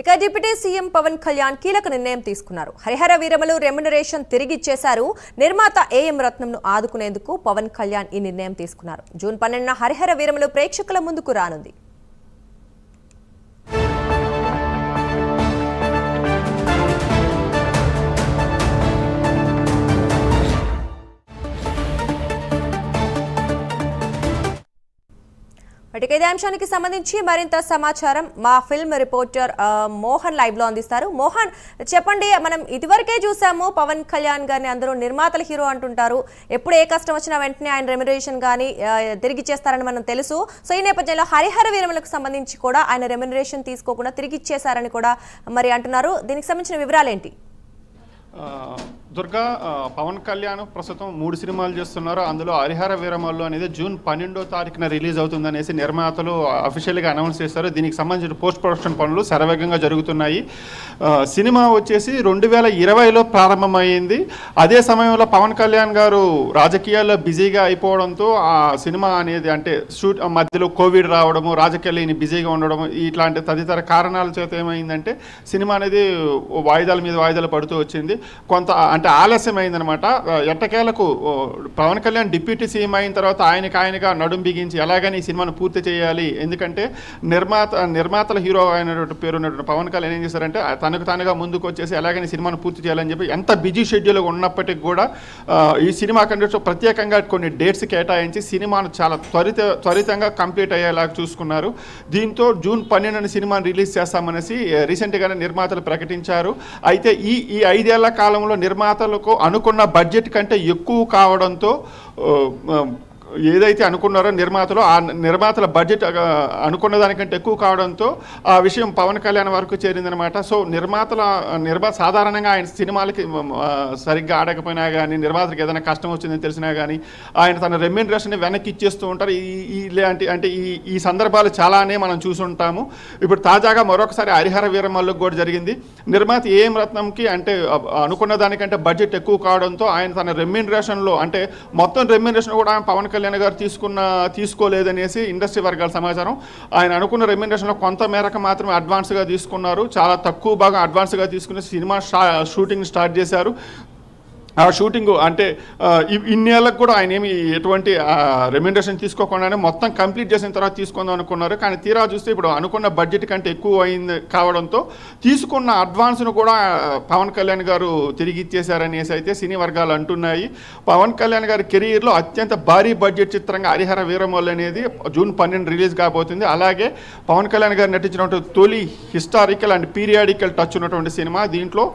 ఇక deputy CM Pawan Kalyan కీలక నిర్ణయం తీసుకున్నారు. హరిహర వీరమలు రెమ్యునరేషన్ తిరిగిచ్చేశారు నిర్మాత ఏఎం రత్నంను ఆదుకునేందుకు పవన్ కళ్యాణ్ ఈ నిర్ణయం తీసుకున్నారు. జూన్ పన్నెండున హరిహర వీరమలు ప్రేక్షకుల ముందుకు రానుంది. ఇక ఇదే అంశానికి సంబంధించి మరింత సమాచారం మా ఫిల్మ్ రిపోర్టర్ మోహన్ లైవ్లో అందిస్తారు. మోహన్ చెప్పండి మనం ఇదివరకే చూసాము పవన్ కళ్యాణ్ గారిని అందరూ నిర్మాతల హీరో అంటుంటారు. ఎప్పుడు ఏ కష్టం వచ్చినా వెంటనే ఆయన రెమ్యునరేషన్ కానీ తిరిగి ఇచ్చేస్తారని మనం తెలుసు. సో ఈ నేపథ్యంలో హరిహర వీరములకు సంబంధించి కూడా ఆయన రెమ్యునరేషన్ తీసుకోకుండా తిరిగి ఇచ్చేశారని కూడా మరి అంటున్నారు. దీనికి సంబంధించిన వివరాలు ఏంటి దుర్గా పవన్ కళ్యాణ్ ప్రస్తుతం మూడు సినిమాలు చేస్తున్నారు. అందులో హరిహర వీరమల్లు అనేది జూన్ పన్నెండో తారీఖున రిలీజ్ అవుతుందనేసి నిర్మాతలు అఫీషియల్గా అనౌన్స్ చేశారు. దీనికి సంబంధించిన పోస్ట్ ప్రొడక్షన్ పనులు శరవేగంగా జరుగుతున్నాయి. సినిమా వచ్చేసి రెండు వేల ఇరవైలో ప్రారంభమైంది. అదే సమయంలో పవన్ కళ్యాణ్ గారు రాజకీయాల్లో బిజీగా అయిపోవడంతో ఆ సినిమా అనేది అంటే షూట్ మధ్యలో కోవిడ్ రావడము రాజకీయాలు ఈయన బిజీగా ఉండడం ఇట్లాంటి తదితర కారణాల చేత ఏమైందంటే సినిమా అనేది వాయిదాల మీద వాయిదాలు పడుతూ వచ్చింది. కొంత అంటే ఆలస్యం ఆలస్యమైందనమాట. ఎట్టకేలకు పవన్ కళ్యాణ్ డిప్యూటీ సీఎం అయిన తర్వాత ఆయనకి ఆయనగా నడుం బిగించి ఎలాగని ఈ సినిమాను పూర్తి చేయాలి. ఎందుకంటే నిర్మాత నిర్మాతల హీరో అయినటువంటి పేరు ఉన్నటువంటి పవన్ కళ్యాణ్ ఏం చేశారంటే తనకు తానుగా ముందుకు వచ్చేసి ఎలాగని సినిమాను పూర్తి చేయాలని చెప్పి ఎంత బిజీ షెడ్యూల్ ఉన్నప్పటికీ కూడా ఈ సినిమా కంటే ప్రత్యేకంగా కొన్ని డేట్స్ కేటాయించి సినిమాను చాలా త్వరిత త్వరితంగా కంప్లీట్ అయ్యేలాగా చూసుకున్నారు. దీంతో జూన్ పన్నెండున సినిమాను రిలీజ్ చేస్తామనేసి రీసెంట్గానే నిర్మాతలు ప్రకటించారు. అయితే ఈ ఈ ఐదేళ్ళ కాలంలో నిర్మాత నిర్మాతలకు అనుకున్న బడ్జెట్ కంటే ఎక్కువ కావడంతో ఏదైతే అనుకున్నారో నిర్మాతలు ఆ నిర్మాతల బడ్జెట్ అనుకున్న దానికంటే ఎక్కువ కావడంతో ఆ విషయం పవన్ కళ్యాణ్ వరకు చేరిందనమాట సో నిర్మాతల నిర్మాత సాధారణంగా ఆయన సినిమాలకి సరిగ్గా ఆడకపోయినా కానీ నిర్మాతలకు ఏదైనా కష్టం వచ్చిందని తెలిసినా కానీ ఆయన తన రెమ్యూనరేషన్ వెనక్కి ఇచ్చేస్తూ ఉంటారు. ఈ ఇలాంటి అంటే ఈ ఈ సందర్భాలు చాలానే మనం చూసుంటాము. ఇప్పుడు తాజాగా మరొకసారి హరిహర వీరమల్లుకు కూడా జరిగింది. నిర్మాత ఏం రత్నంకి అంటే అనుకున్న దానికంటే బడ్జెట్ ఎక్కువ కావడంతో ఆయన తన రెమ్యూనరేషన్లో అంటే మొత్తం రెమ్యూనరేషన్ కూడా ఆయన పవన్ కళ్యాణ్ గారు తీసుకున్న తీసుకోలేదనేసి ఇండస్ట్రీ వర్గాల సమాచారం. ఆయన అనుకున్న రెమ్యునరేషన్లో కొంత మేరకు మాత్రమే అడ్వాన్స్గా తీసుకున్నారు. చాలా తక్కువ భాగం అడ్వాన్స్గా తీసుకుని సినిమా షూటింగ్ స్టార్ట్ చేశారు. ఆ షూటింగ్ అంటే ఆ, ఇ- ఇన్నేళ్ళకు కూడా ఆయన ఏమి ఎటువంటి రెమ్యూనరేషన్ తీసుకోకుండానే మొత్తం కంప్లీట్ చేసిన తర్వాత తీసుకుందాం అనుకున్నారు. కానీ తీరా చూస్తే ఇప్పుడు అనుకున్న బడ్జెట్ కంటే ఎక్కువ అయింది కావడంతో తీసుకున్న అడ్వాన్స్ను కూడా పవన్ కళ్యాణ్ గారు తిరిగి ఇచ్చేశారనేసి అయితే సినీ వర్గాలు అంటున్నాయి. పవన్ కళ్యాణ్ గారి కెరీర్లో అత్యంత భారీ బడ్జెట్ చిత్రంగా హరిహర వీరమల్లు అనేది జూన్ పన్నెండు రిలీజ్ కాబోతుంది. అలాగే పవన్ కళ్యాణ్ గారు నటించినటువంటి తొలి హిస్టారికల్ అండ్ పీరియాడికల్ టచ్ ఉన్నటువంటి సినిమా దీంట్లో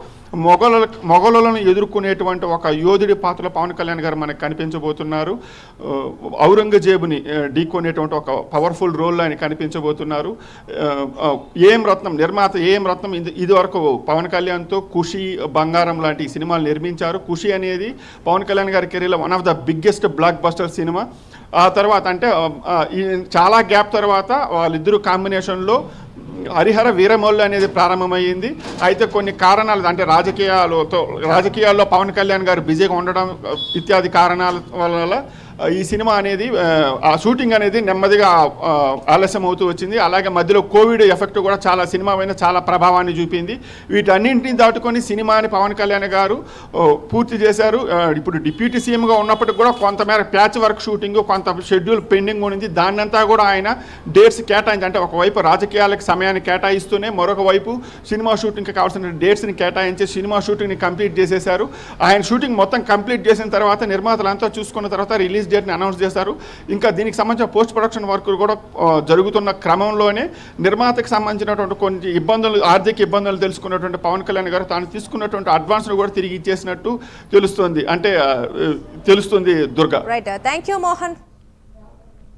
మొఘల మొఘలులను ఎదుర్కొనేటువంటి ఒక యోధుడి పాత్రలో పవన్ కళ్యాణ్ గారు మనకు కనిపించబోతున్నారు. ఔరంగజేబుని ఢీకొనేటువంటి ఒక పవర్ఫుల్ రోల్ ఆయన కనిపించబోతున్నారు. ఏం రత్నం నిర్మాత ఏం రత్నం ఇది ఇదివరకు పవన్ కళ్యాణ్తో ఖుషి బంగారం లాంటి సినిమాలు నిర్మించారు. ఖుషి అనేది పవన్ కళ్యాణ్ గారి కెరీర్లో one of the biggest blockbuster cinema ఆ తర్వాత అంటే ఈ చాలా గ్యాప్ తర్వాత వాళ్ళిద్దరూ కాంబినేషన్లో హరిహర వీరమౌళ్ళు అనేది ప్రారంభమైంది అయితే కొన్ని కారణాలు అంటే రాజకీయాలతో రాజకీయాల్లో పవన్ కళ్యాణ్ గారు బిజీగా ఉండడం ఇత్యాది కారణాల వల్ల ఈ సినిమా అనేది ఆ, షూటింగ్ అనేది నెమ్మదిగా ఆలస్యం అవుతూ వచ్చింది. అలాగే మధ్యలో కోవిడ్ ఎఫెక్ట్ కూడా చాలా సినిమా పైన చాలా ప్రభావాన్ని చూపింది. వీటన్నింటిని దాటుకొని సినిమాని పవన్ కళ్యాణ్ గారు పూర్తి చేశారు. ఇప్పుడు డిప్యూటీ సీఎంగా ఉన్నప్పటికి కూడా కొంతమేర ప్యాచ్ వర్క్ షూటింగ్ కొంత షెడ్యూల్ పెండింగ్ ఉంది దాన్నంతా కూడా ఆయన డేట్స్ కేటాయించి అంటే ఒకవైపు రాజకీయాలకు సమయాన్ని కేటాయిస్తూనే మరొక వైపు సినిమా షూటింగ్కి కావాల్సిన డేట్స్ని కేటాయించి సినిమా షూటింగ్ని కంప్లీట్ చేసేశారు. ఆయన షూటింగ్ మొత్తం కంప్లీట్ చేసిన తర్వాత నిర్మాతలంతా చూసుకున్న తర్వాత రిలీజ్ డేట్ని అనౌన్స్ చేశారు. ఇంకా దీనికి సంబంధించిన పోస్ట్ ప్రొడక్షన్ వర్క్ కూడా జరుగుతున్న క్రమంలోనే నిర్మాతకు సంబంధించినటువంటి కొన్ని ఇబ్బందులు ఆర్థిక ఇబ్బందులు తెలుసుకున్నటువంటి పవన్ కళ్యాణ్ గారు తాను తీసుకున్నటువంటి అడ్వాన్స్ను కూడా తిరిగి ఇచ్చేసినట్టు తెలుస్తుంది. అంటే తెలుస్తుంది Durga. Right thank you Mohan